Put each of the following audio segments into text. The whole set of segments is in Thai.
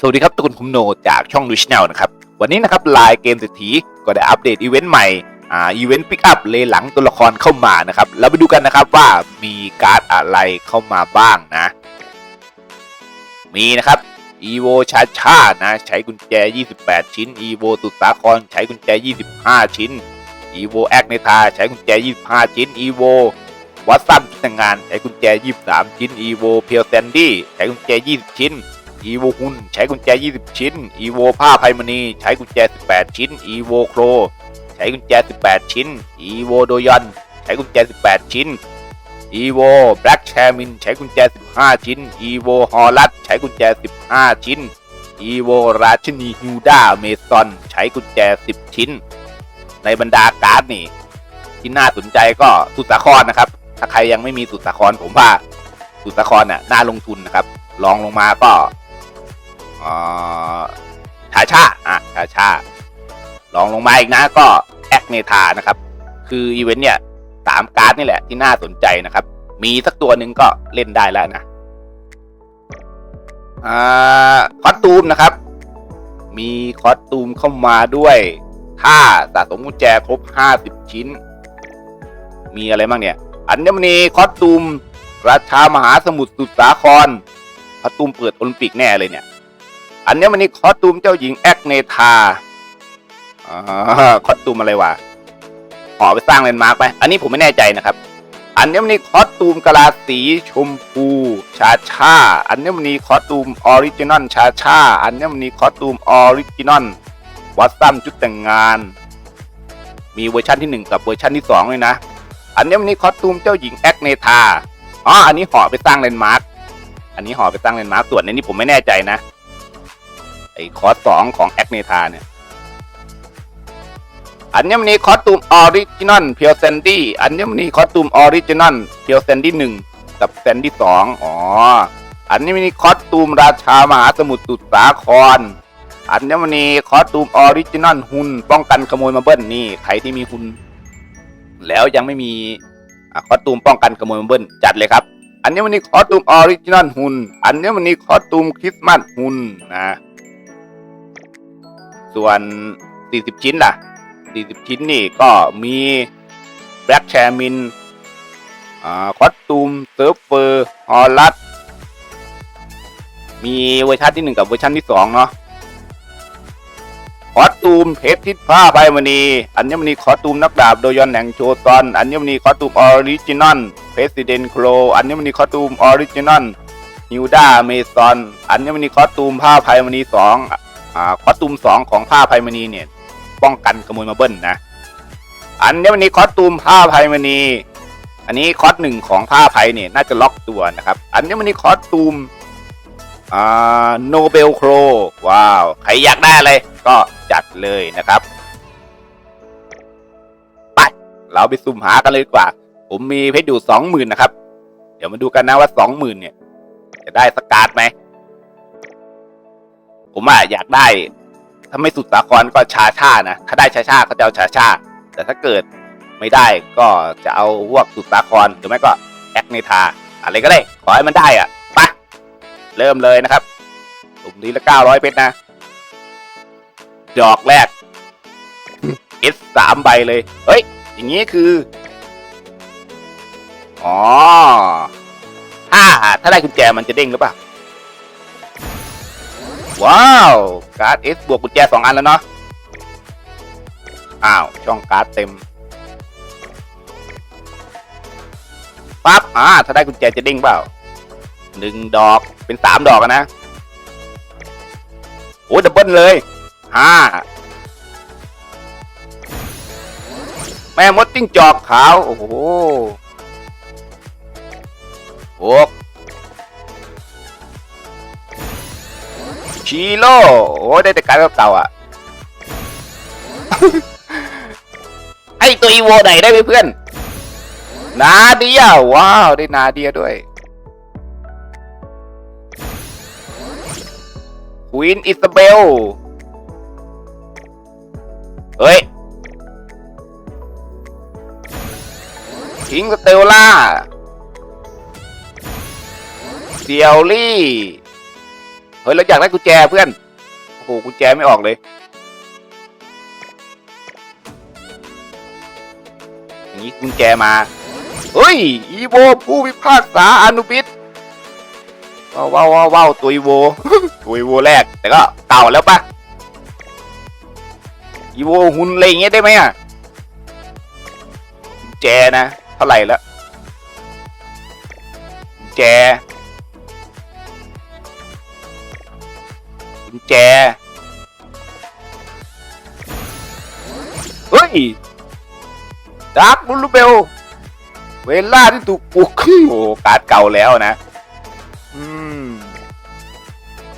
สวัสดีครับทุกคนผมโนจากช่องดูชแนลนะครับ วันนี้นะครับไลน์เกมเศรษฐีก็ได้อัปเดตอีเวนต์ใหม่อ่าอีเวนต์ปิกอัพเลหลังตัวละครเข้ามานะครับ แล้วไปดูกันนะครับว่ามีการ์ดอะไรเข้ามาบ้างนะ มีนะครับอีโวชาชานะใช้กุญแจ 28 ชิ้นอีโวตุสาครใช้กุญแจ 25 ชิ้นอีโวแอคเนทาใช้กุญแจ 25 ชิ้นอีโววัตซันแต่งงานใช้กุญแจ 23 ชิ้นอีโวเพียวแซนดี้ใช้กุญแจ 20 ชิ้น อีโวฮุนใช้กุญแจ 20 ชิ้น อีโวผ้าไพมณี ใช้กุญแจ 18 ชิ้น อีโวโคร ใช้กุญแจ 18 ชิ้น อีโวโดยอนใช้กุญแจ 18 ชิ้น อีโวแบล็กแชมิน ใช้กุญแจ 15 ชิ้น อีโวฮอลัดใช้กุญแจ 15 ชิ้น อีโวราชินีฮิวดาเมซอน ใช้กุญแจ 10 ชิ้น ในบรรดาการ์ดนี่ ที่น่าสนใจก็สุดสาครนะครับ ถ้าใครยังไม่มีสุดสาครผมว่าสุดสาครน่ะน่าลงทุนนะครับ ลองลงมาก็ อ่อชาชาอะชาชาลองลงมาอีกนะก็แอคเนทานะครับ คืออีเวนต์เนี่ยสามการ์ดนี่แหละที่น่าสนใจนะครับ มีสักตัวหนึ่งก็เล่นได้แล้วนะอ่าคอสตูมนะครับ มีคอสตูมเข้ามาด้วยถ้าสะสมกุญแจครบ 50 ชิ้น มีอะไรบ้างเนี่ย อัญมณีคอสตูมราชามหาสมุทรสุดสาครคอสตูมเปิดโอลิมปิกแน่เลยเนี่ย อัญมณีคอตูมเจ้าหญิงแอคเนทาอ่าคอตูมอะไรวะห่อไปสร้างแลนมาร์กไหมอันนี้ผมไม่แน่ใจนะครับ อันนี้มันนี่คอตูมกะลาสีชมพูชาชา อันนี้มันนี่คอตูมออริจินอลชาชา อันนี้มันนี่คอตูมออริจินอลวัตซัมชุดแต่งงาน มีเวอร์ชันที่หนึ่งกับเวอร์ชันที่สองเลยนะ อันนี้มันนี่คอตูมเจ้าหญิงแอคเนทาอ๋อ อันนี้ห่อไปสร้างแลนมาร์กอันนี้ห่อไปสร้างแลนมาร์กส่วนในนี้ผมไม่แน่ใจนะ ไอ้คอร์สสองของแอคเนทาเนี่ย อัญมณีคอสตูมออริจินอลเพียวแซนดี้อัญมณีคอสตูมออริจินอลเพียวแซนดี้หนึ่งกับแซนดี้สองอ๋อ อัญมณีคอสตูมราชามหาสมุทรสุดสาคร อัญมณีคอสตูมออริจินอลหุ่นป้องกันขโมยมาเบิ้ลนี่ใครที่มีหุ่นแล้วยังไม่มีอะคอสตูมป้องกันขโมยมาเบิ้ลจัดเลยครับอัญมณีคอสตูมออริจินอลหุ่น อัญมณีคอสตูมคริสต์มาสหุ่นนะ ส่วน 40 ชิ้นล่ะ 40 ชิ้นนี่ก็มีแบล็กแชร์มินคอสตูมเซิร์ฟเฟอร์ฮอลลัดมีเวอร์ชันที่ 1 กับเวอร์ชันที่ 2 เนาะคอสตูมเพชรทิศผ้าไพมณีอัญมณีคอสตูมนักดาบโดยอนแห่งโชซอนอัญมณีคอสตูมออริจินอลเพรสิเดนโครอัญมณีคอสตูมออริจินอลฮิวดาเมซอนอัญมณีคอสตูมผ้าไพมณีสอง คอสตูมสองของผ้าไพมณีเนี่ย ป้องกันขโมยมาเบิ้ลนะ อันนี้วันนี้คอสตูมผ้าไพมณีอันนี้คอสหนึ่งของผ้าไพเนี่ยน่าจะล็อกตัวนะครับ อันนี้วันนี้คอสตูมอ่าโนเบลโครว้าว ใครอยากได้อะไรก็จัดเลยนะครับไปเราไปซุ่มหากันเลยดีกว่า ผมมีเพชรอยู่สองหมื่นนะครับ เดี๋ยวมาดูกันนะว่าสองหมื่นเนี่ย จะได้สกาดไหม ผมอะอยากได้ ถ้าไม่สุดสาครก็ชาชานะ ถ้าได้ชาชาก็จะเอาชาชา แต่ถ้าเกิดไม่ได้ก็จะเอาพวกสุดสาครหรือไม่ก็แอคเนทา อะไรก็ได้ ขอให้มันได้อะไปเริ่มเลยนะครับสุ่มนี้ละเก้าร้อยเพชรนะ ดอกแรก S สามใบเลย เฮ้ย อย่างนี้คือ อ๋อถ้าถ้าได้กุญแจมันจะเด้งหรือเปล่า ว้าว การ์ด S บวกกุญแจสองอันแล้วเนาะ อ้าว ช่องการ์ดเต็ม ปั๊บ อ่า ถ้าได้กุญแจจะเด้งเปล่าหนึ่งดอก เป็นสามดอกนะ โอ้ดับเบิลเลย ห้า แม่มดจิ้งจอกขาว โอ้โหหก ชีโร่โอ้ได้แต่การเก่าอะ ไอตัวอีโวไหนได้ไหมเพื่อน นาเดียว้าว ได้นาเดียด้วยควีนอิซาเบล เฮ้ยคิงสเตลล่าเซียวลี่ ฮ้ยเราอยากได้กุญแจเพื่อนโอ้โหกุญแจไม่ออกเลย อย่างนี้กุญแจมาเฮ้ยอีโวผู้พิพากษาอนุบิดว้าวว้าวว้าวตัวอีโวตัวอีโวแรกแต่ก็เก่าแล้วปะอีโวหุ่นอะไรเงี้ยได้ไหมอะแจนะเท่าไหร่แล้วแจ กุญแจ เฮ้ยดาร์คบูลูเบล เวล่าที่ถูกปลุกโอ้การ์ดเก่าแล้วนะ อืม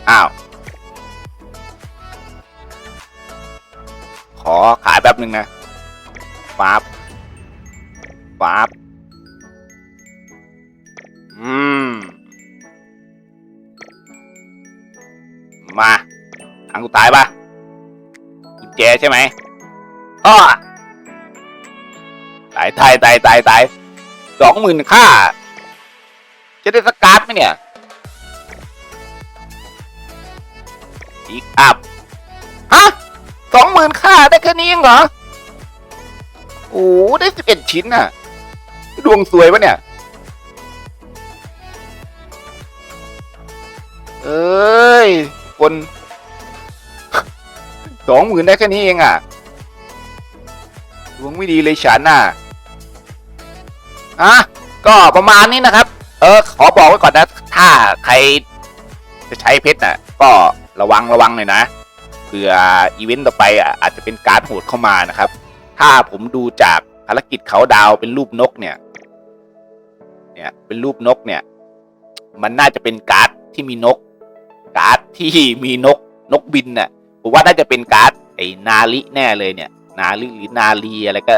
อ้าว ขอขายแป๊บหนึ่งนะฟาบฟาบ มาทางกูตายปะกุญแจใช่ไหมอ้อตายตายตายตายตายสองหมื่นค่า จะได้สการ์ดไหมเนี่ยอีกอัพฮะสองหมื่นค่าได้แค่นี้เองเหรอ โอ้ได้สิบเอ็ดชิ้นน่ะ ดวงสวยปะเนี่ย เอ้ย คนสองหมื่นได้แค่นี้เองอะดวงไม่ดีเลยฉันน่ะอะก็ประมาณนี้นะครับ เออ ขอบอกไว้ก่อนนะ ถ้าใครจะใช้เพชรน่ะ ก็ระวังระวังหน่อยนะเผื่ออีเวนต์ต่อไปอะอาจจะเป็นการโหดเข้ามานะครับ ถ้าผมดูจากภารกิจเขาดาวเป็นรูปนกเนี่ย เนี่ยเป็นรูปนกเนี่ย มันน่าจะเป็นการ์ดที่มีนก การ์ดที่มีนกนกบินน่ะผมว่าน่าจะเป็นการ์ดไอ้นาลิแน่เลยเนี่ย นาลิหรือนาลีอะไรก็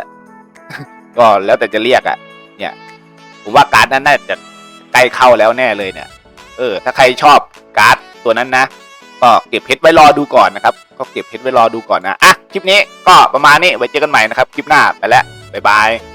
ก็แล้วแต่จะเรียกอะ่ะ เนี่ย ผมว่าการ์ดนั้นน่าจะใกล้เข้าแล้วแน่เลยเนี่ย เออ ถ้าใครชอบการ์ดตัวนั้นนะก็เก็บเพชรไว้รอดูก่อนนะครับ ก็เก็บเพชรไว้รอดูก่อนนะ อะ คลิปนี้ก็ประมาณนี้ ไว้เจอกันใหม่นะครับ คลิปหน้าไปแล้ว บ๊ายบาย